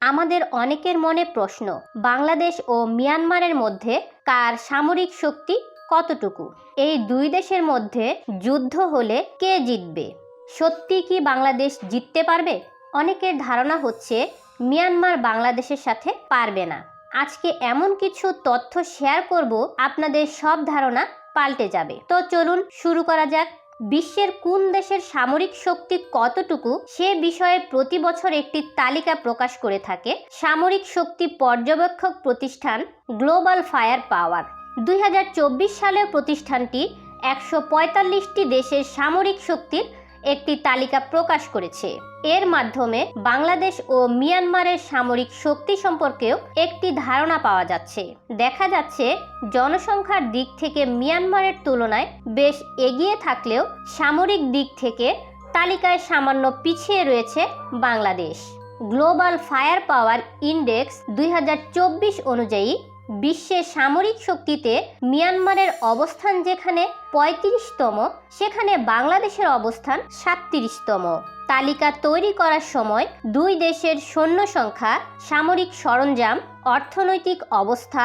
আমাদের অনেকের মনে প্রশ্ন, বাংলাদেশ ও মিয়ানমারের মধ্যে কার সামরিক শক্তি কতটুকু? এই দুই দেশের মধ্যে যুদ্ধ হলে কে জিতবে? সত্যি কি বাংলাদেশ জিততে পারবে? অনেকের ধারণা হচ্ছে মিয়ানমার বাংলাদেশের সাথে পারবে না। আজকে এমন কিছু তথ্য শেয়ার করব, আপনাদের সব ধারণা পাল্টে যাবে। তো চলুন শুরু করা যাক। বিশ্বের কোন দেশের সামরিক শক্তি কতটুকু সে বিষয়ে প্রতি বছর একটি তালিকা প্রকাশ করে থাকে? সামরিক শক্তি পর্যবেক্ষক প্রতিষ্ঠান গ্লোবাল ফায়ার পাওয়ার। দুই হাজার চব্বিশ সালে প্রতিষ্ঠানটি একশো দেশের সামরিক শক্তির একটি তালিকা প্রকাশ করেছে। এর মাধ্যমে বাংলাদেশ ও মিয়ানমারের সামরিক শক্তি সম্পর্কেও একটি ধারণা পাওয়া যাচ্ছে। দেখা যাচ্ছে, জনসংখ্যার দিক থেকে মিয়ানমারের তুলনায় বেশ এগিয়ে থাকলেও সামরিক দিক থেকে তালিকায় সামান্য পিছিয়ে রয়েছে বাংলাদেশ। গ্লোবাল ফায়ার পাওয়ার ইন্ডেক্স দুই হাজার চব্বিশ অনুযায়ী বিশ্বের সামরিক শক্তিতে মিয়ানমারের অবস্থান যেখানে পঁয়ত্রিশতম, সেখানে বাংলাদেশের অবস্থান সাতত্রিশতম। তালিকা তৈরি করার সময় দুই দেশের সৈন্য সংখ্যা, সামরিক সরঞ্জাম, অর্থনৈতিক অবস্থা,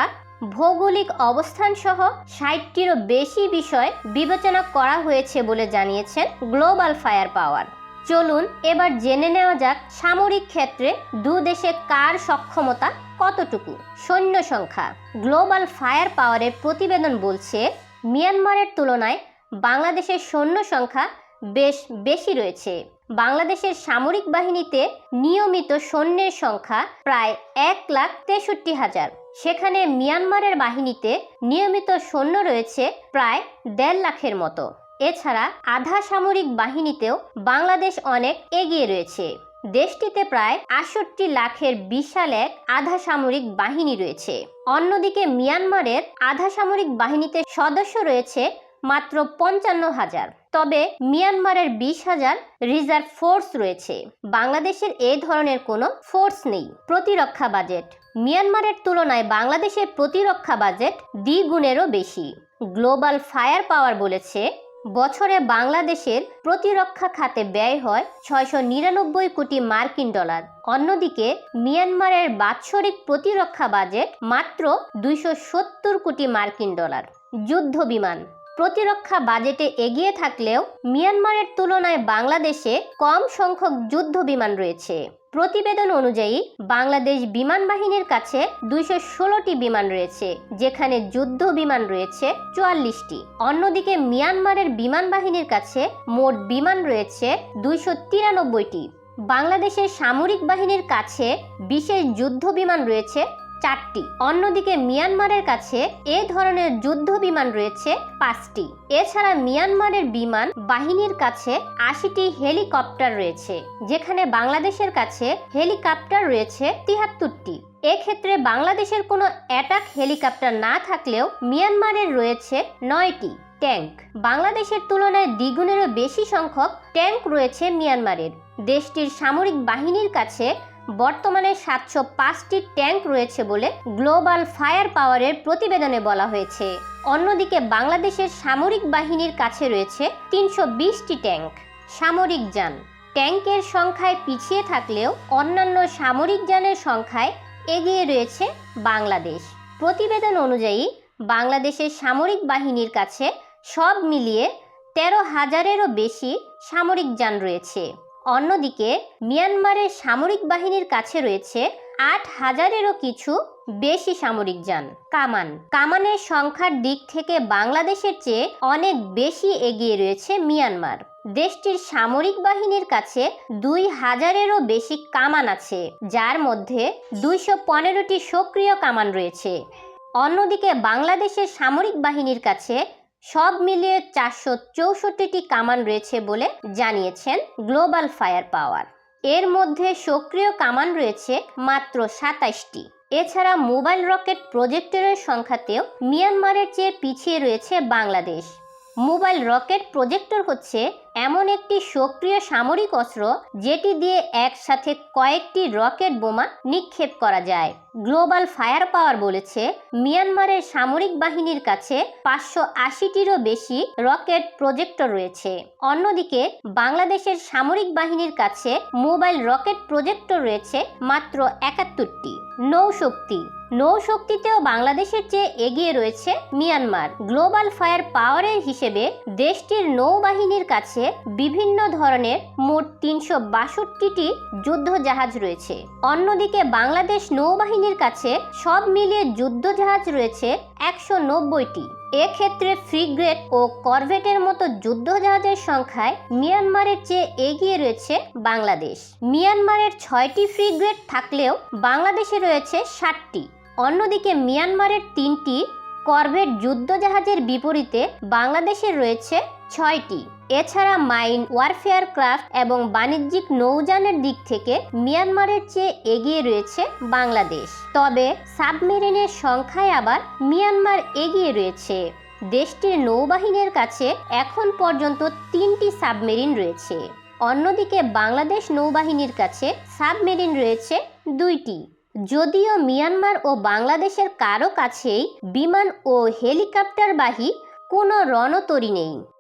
ভৌগোলিক অবস্থান সহ ষাটটিরও বেশি বিষয় বিবেচনা করা হয়েছে বলে জানিয়েছেন গ্লোবাল ফায়ার পাওয়ার। চলুন এবার জেনে নেওয়া যাক সামরিক ক্ষেত্রে দু দেশে কার সক্ষমতা কতটুকু? সৈন্য সংখ্যা। গ্লোবাল ফায়ার পাওয়ারের প্রতিবেদন বলছে, মিয়ানমারের তুলনায় বাংলাদেশের সৈন্য সংখ্যা বেশ বেশি রয়েছে। বাংলাদেশের সামরিক বাহিনীতে নিয়মিত সৈন্যের সংখ্যা প্রায় এক লাখ তেষট্টি হাজার। সেখানে মিয়ানমারের বাহিনীতে নিয়মিত সৈন্য রয়েছে প্রায় দেড় লাখের মতো। এছাড়া আধা সামরিক বাহিনীতেও বাংলাদেশ অনেক এগিয়ে রয়েছে। দেশটিতে প্রায় আটষট্টি লাখের বিশাল এক আধা সামরিক বাহিনী রয়েছে। অন্যদিকে মিয়ানমারের আধা সামরিক বাহিনীতে সদস্য রয়েছে মাত্র পঞ্চান্ন হাজার। তবে মিয়ানমারের বিশ হাজার রিজার্ভ ফোর্স রয়েছে। বাংলাদেশের এই ধরনের কোনো ফোর্স নেই। প্রতিরক্ষা বাজেট। মিয়ানমারের তুলনায় বাংলাদেশের প্রতিরক্ষা বাজেট দ্বিগুণেরও বেশি। গ্লোবাল ফায়ার পাওয়ার বলেছে বছরে বাংলাদেশের প্রতিরক্ষা খাতে ব্যয় হয় ছয়শো নিরানব্বই কোটি মার্কিন ডলার। অন্যদিকে, মিয়ানমারের বাৎসরিক প্রতিরক্ষা বাজেট মাত্র দুইশো সত্তর কোটি মার্কিন ডলার। যুদ্ধ বিমান। প্রতিরক্ষা বাজেটে এগিয়ে থাকলেও মিয়ানমারের তুলনায় বাংলাদেশে কম সংখ্যক যুদ্ধ বিমান রয়েছে। প্রতিবেদন অনুযায়ী, বাংলাদেশ বিমান বাহিনীর কাছে দুইশো ষোলোটি বিমান রয়েছে, যেখানে যুদ্ধ বিমান রয়েছে চুয়াল্লিশটি। অন্যদিকে মিয়ানমারের বিমান বাহিনীর কাছে মোট বিমান রয়েছে দুইশো তিরানব্বইটি। বাংলাদেশের সামরিক বাহিনীর কাছে বিশেষ যুদ্ধ বিমান রয়েছে চারটি। অন্যদিকে মিয়ানমারের কাছে এ ধরনের যুদ্ধ বিমান রয়েছে পাঁচটি। এছাড়া মিয়ানমারের বিমান বাহিনীর কাছে আশিটি হেলিকপ্টার রয়েছে, যেখানে বাংলাদেশের কাছে হেলিকপ্টার রয়েছে তিহাত্তরটি। এক্ষেত্রে বাংলাদেশের কোনো অ্যাটাক হেলিকপ্টার না থাকলেও মিয়ানমারের রয়েছে নয়টি ট্যাঙ্ক। বাংলাদেশের তুলনায় দ্বিগুণেরও বেশি সংখ্যক ট্যাঙ্ক রয়েছে মিয়ানমারের। দেশটির সামরিক বাহিনীর কাছে বর্তমানে সাতশো পাঁচটি ট্যাঙ্ক রয়েছে বলে গ্লোবাল ফায়ার পাওয়ারের প্রতিবেদনে বলা হয়েছে। অন্যদিকে বাংলাদেশের সামরিক বাহিনীর কাছে রয়েছে তিনশো বিশটি ট্যাঙ্ক। সামরিক যান। ট্যাঙ্কের সংখ্যায় পিছিয়ে থাকলেও অন্যান্য সামরিক যানের সংখ্যায় এগিয়ে রয়েছে বাংলাদেশ। প্রতিবেদন অনুযায়ী, বাংলাদেশের সামরিক বাহিনীর কাছে সব মিলিয়ে তেরো হাজারেরও বেশি সামরিক যান রয়েছে। অন্যদিকে মিয়ানমারের সামরিক বাহিনীর কাছে রয়েছে আট হাজারেরও কিছু বেশি সামরিক যান। কামান। কামানের সংখ্যার দিক থেকে বাংলাদেশের চেয়ে অনেক বেশি এগিয়ে রয়েছে মিয়ানমার। দেশটির সামরিক বাহিনীর কাছে দুই হাজারেরও বেশি কামান আছে, যার মধ্যে দুইশো পনেরোটি সক্রিয় কামান রয়েছে। অন্যদিকে বাংলাদেশের সামরিক বাহিনীর কাছে সব মিলিয়ে চারশো চৌষট্টিটি কামান রয়েছে বলে জানিয়েছেন গ্লোবাল ফায়ার পাওয়ার। এর মধ্যে সক্রিয় কামান রয়েছে মাত্র সাতাশটি এছাড়া মোবাইল রকেট প্রজেক্টরের সংখ্যাতেও মিয়ানমারের চেয়ে পিছিয়ে রয়েছে বাংলাদেশ। মোবাইল রকেট প্রজেক্টর হচ্ছে এমন একটি সক্রিয় সামরিক অস্ত্র যেটি দিয়ে একসাথে কয়েকটি রকেট বোমা নিক্ষেপ করা যায়। গ্লোবাল ফায়ার পাওয়ার বলেছে, মিয়ানমারের সামরিক বাহিনীর কাছে পাঁচশো আশিটিরও বেশি রকেট প্রজেক্টর রয়েছে। অন্যদিকে, বাংলাদেশের সামরিক বাহিনীর কাছে মোবাইল রকেট প্রজেক্টর রয়েছে মাত্র একাত্তরটি। নৌশক্তি। নৌশক্তিতেও বাংলাদেশের চেয়ে এগিয়ে রয়েছে মিয়ানমার। গ্লোবাল ফায়ার পাওয়ারের হিসেবে দেশটির নৌবাহিনীর কাছে বিভিন্ন ধরনের মোট তিনশো বাষট্টিটি যুদ্ধ জাহাজ রয়েছে। অন্যদিকে বাংলাদেশ নৌবাহিনীর কাছে সব মিলিয়ে যুদ্ধ জাহাজ রয়েছে একশো নব্বইটি। এক্ষেত্রে ফ্রিগ্রেড ও করভেটের মতো যুদ্ধজাহাজের সংখ্যায় মিয়ানমারের চেয়ে এগিয়ে রয়েছে বাংলাদেশ। মিয়ানমারের ছয়টি ফ্রিগ্রেড থাকলেও বাংলাদেশে রয়েছে ষাটটি। অন্যদিকে মিয়ানমারের তিনটি করভেট যুদ্ধজাহাজের বিপরীতে বাংলাদেশে রয়েছে ছয়টি। এছাড়া মাইন ওয়ারফেয়ার ক্রাফট এবং বাণিজ্যিক নৌযানের দিক থেকে মিয়ানমারের চেয়ে এগিয়ে রয়েছে বাংলাদেশ। তবে সাবমেরিনের সংখ্যায় আবার মিয়ানমার এগিয়ে রয়েছে। দেশটির নৌবাহিনীর কাছে এখন পর্যন্ত তিনটি সাবমেরিন রয়েছে। অন্যদিকে বাংলাদেশ নৌবাহিনীর কাছে সাবমেরিন রয়েছে দুইটি। যদিও মিয়ানমার ও বাংলাদেশের কারও কাছেই বিমান ও হেলিকপ্টারবাহী কোনো রণতরী নেই।